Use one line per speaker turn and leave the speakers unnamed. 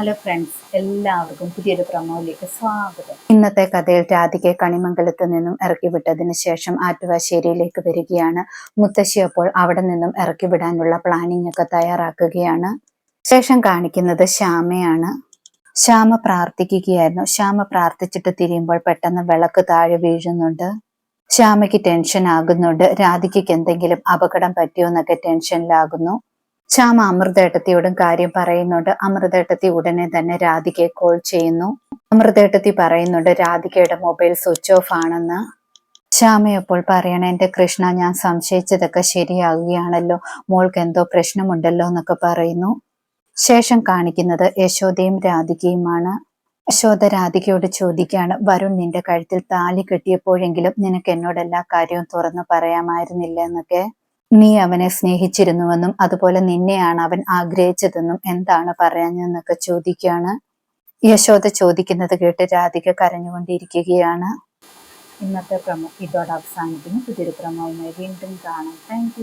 Hello friends എല്ലാവർക്കും പുതിയൊരു പ്രമോയിലേക്ക് സ്വാഗതം. ഇന്നത്തെ കഥയിൽ രാധികയെ കണിമംഗലത്ത് നിന്നും ഇറക്കിവിട്ടതിന് ശേഷം ആറ്റുവാശ്ശേരിയിലേക്ക് വരികയാണ്. മുത്തശ്ശി അപ്പോൾ അവിടെ നിന്നും ഇറക്കിവിടാനുള്ള പ്ലാനിംഗ് ഒക്കെ തയ്യാറാക്കുകയാണ്. ശേഷം കാണിക്കുന്നത് ശ്യാമയാണ്. ശ്യാമ പ്രാർത്ഥിക്കുകയായിരുന്നു. ശ്യാമ പ്രാർത്ഥിച്ചിട്ട് തിരിയുമ്പോൾ പെട്ടെന്ന് വിളക്ക് താഴെ വീഴുന്നുണ്ട്. ശ്യാമയ്ക്ക് ടെൻഷൻ ആകുന്നുണ്ട്. രാധികയ്ക്ക് എന്തെങ്കിലും അപകടം പറ്റിയോ എന്നൊക്കെ ടെൻഷനിലാകുന്നു ശ്യാമ അമൃതേട്ടത്തിയോടും കാര്യം പറയുന്നുണ്ട്. അമൃതേട്ടത്തി ഉടനെ തന്നെ രാധികയെ കോൾ ചെയ്യുന്നു. അമൃതേട്ടത്തി പറയുന്നുണ്ട് രാധികയുടെ മൊബൈൽ സ്വിച്ച് ഓഫ് ആണെന്ന്. ശ്യാമ അപ്പോൾ പറയണ എന്റെ കൃഷ്ണ ഞാൻ സംശയിച്ചതൊക്കെ ശരിയാകുകയാണല്ലോ മോൾക്ക് എന്തോ പ്രശ്നമുണ്ടല്ലോ എന്നൊക്കെ പറയുന്നു. ശേഷം കാണിക്കുന്നത് യശോദയും രാധികയുമാണ്. യശോദ രാധികയോട് ചോദിക്കുകയാണ് വരുൺ നിന്റെ കഴുത്തിൽ താലി കെട്ടിയപ്പോഴെങ്കിലും നിനക്ക് എന്നോട് എല്ലാ കാര്യവും തുറന്നു പറയാമായിരുന്നില്ല? എന്നൊക്കെ. നീ അവനെ സ്നേഹിച്ചിരുന്നുവെന്നും അതുപോലെ നിന്നെയാണ് അവൻ ആഗ്രഹിച്ചതെന്നും എന്താണ് പറയാഞ്ഞെന്നൊക്കെ ചോദിക്കുകയാണ്. യശോദ ചോദിക്കുന്നത് കേട്ട് രാധിക കരഞ്ഞുകൊണ്ടിരിക്കുകയാണ്. ഇന്നത്തെ പ്രമോ ഇതോടെ അവസാനിക്കുന്നു. പുതിയൊരു പ്രമോവുമായി വീണ്ടും കാണാം. താങ്ക്